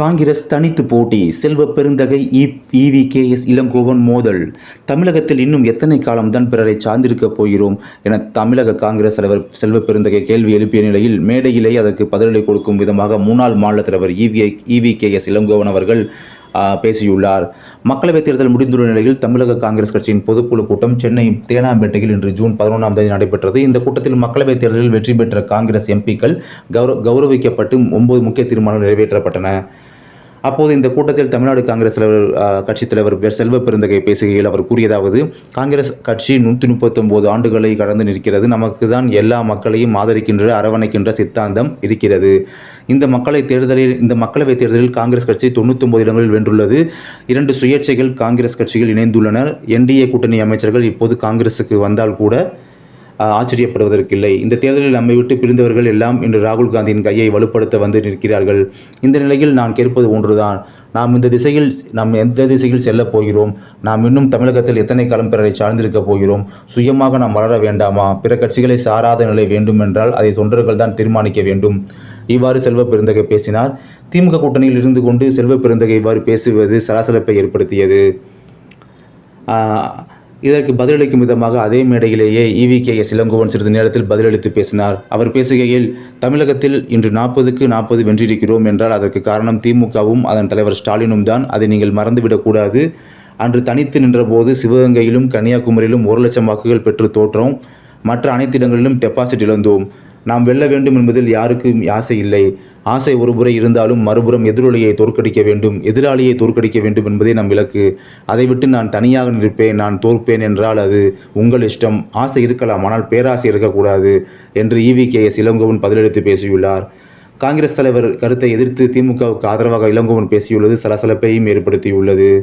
காங்கிரஸ் தனித்து போட்டி. Selva Perunthagai EV K S Elangovan மோதல். தமிழகத்தில் இன்னும் எத்தனை காலம்தான் பிறரை சார்ந்திருக்கப் போகிறோம் என தமிழக காங்கிரஸ் தலைவர் செல்வ பெருந்தகை கேள்வி எழுப்பிய நிலையில் மேடையிலே அதற்கு பதிலளி கொடுக்கும் விதமாக முன்னாள் மாநில தலைவர் EV EV K S Elangovan அவர்கள் பேசியுள்ளார். மக்களவைத் தேர்தல் முடிந்துள்ள நிலையில் தமிழக காங்கிரஸ் கட்சியின் பொதுக்குழு கூட்டம் சென்னை தேனாம்பேட்டையில் இன்று ஜூன் பதினொன்றாம் தேதி நடைபெற்றது. இந்த கூட்டத்தில் மக்களவைத் தேர்தலில் வெற்றி பெற்ற காங்கிரஸ் எம்பிக்கள் கௌரவ கௌரவிக்கப்பட்டு ஒன்பது முக்கிய தீர்மானங்கள் நிறைவேற்றப்பட்டன. அப்போது இந்த கூட்டத்தில் தமிழ்நாடு காங்கிரஸ் தலைவர் கட்சித் தலைவர் செல்வ பெருந்தகை பேசுகையில் அவர் கூறியதாவது காங்கிரஸ் கட்சி நூற்றி முப்பத்தொம்போது ஆண்டுகளை கடந்து நிற்கிறது. நமக்கு தான் எல்லா மக்களையும் ஆதரிக்கின்ற அரவணைக்கின்ற சித்தாந்தம் இருக்கிறது. இந்த மக்களை தேர்தலில் இந்த மக்களவைத் தேர்தலில் காங்கிரஸ் கட்சி தொண்ணூத்தொம்பது இடங்களில் வென்றுள்ளது. இரண்டு சுயேட்சைகள் காங்கிரஸ் கட்சிகள் இணைந்துள்ளனர் என்டிஏ கூட்டணி அமைச்சர்கள் இப்போது காங்கிரசுக்கு வந்தால் கூட ஆச்சரியப்படுவதற்கில்லை. இந்த தேர்தலில் நம்மை விட்டு பிரிந்தவர்கள் எல்லாம் இன்று ராகுல் காந்தியின் கையை வலுப்படுத்த வந்து நிற்கிறார்கள். இந்த நிலையில் நான் கேட்பது ஒன்றுதான். நாம் இந்த திசையில் நாம் எந்த திசையில் செல்லப் போகிறோம்? நாம் இன்னும் தமிழகத்தில் எத்தனை காலம் பிறரை சார்ந்திருக்கப் போகிறோம்? சுயமாக நாம் வளர வேண்டாமா? பிற கட்சிகளை சாராத நிலை வேண்டுமென்றால் அதை தொண்டர்கள் தான் தீர்மானிக்க வேண்டும். இவ்வாறு செல்வ பெருந்தகை பேசினார். திமுக கூட்டணியில் இருந்து கொண்டு செல்வ பெருந்தகை இவ்வாறு பேசுவது சலசலப்பை ஏற்படுத்தியது. இதற்கு பதிலளிக்கும் விதமாக அதே மேடையிலேயே E V K S Elangovan சிறிது நேரத்தில் பதிலளித்து பேசினார். அவர் பேசுகையில் தமிழகத்தில் இன்று நாற்பதுக்கு நாற்பது வென்றிருக்கிறோம் என்றால் அதற்கு காரணம் திமுகவும் அதன் தலைவர் ஸ்டாலினும் தான். அதை நீங்கள் மறந்துவிடக்கூடாது அன்று தனித்து நின்றபோது சிவகங்கையிலும் கன்னியாகுமரியிலும் ஒரு லட்சம் வாக்குகள் பெற்று தோற்றோம். மற்ற அனைத்து இடங்களிலும் டெபாசிட் இழந்தோம். நாம் வெல்ல வேண்டும் என்பதில் யாருக்கும் ஆசை இல்லை. ஆசை ஒருபுறை இருந்தாலும் மறுபுறம் எதிரொலியை தோற்கடிக்க வேண்டும். எதிராளியை தோற்கடிக்க வேண்டும் என்பதே நம் இலக்கு. அதை விட்டு நான் தனியாக நிற்பேன் நான் தோற்பேன் என்றால் அது உங்கள் இஷ்டம். ஆசை இருக்கலாம் ஆனால் பேராசை இருக்கக்கூடாது என்று இவி கே. எஸ். இளங்கோவன் பதிலளித்து பேசியுள்ளார். காங்கிரஸ் தலைவர் கருத்தை எதிர்த்து திமுகவுக்கு ஆதரவாக இளங்கோவன் பேசியுள்ளது. சலசலப்பையும் ஏற்படுத்தியுள்ளது.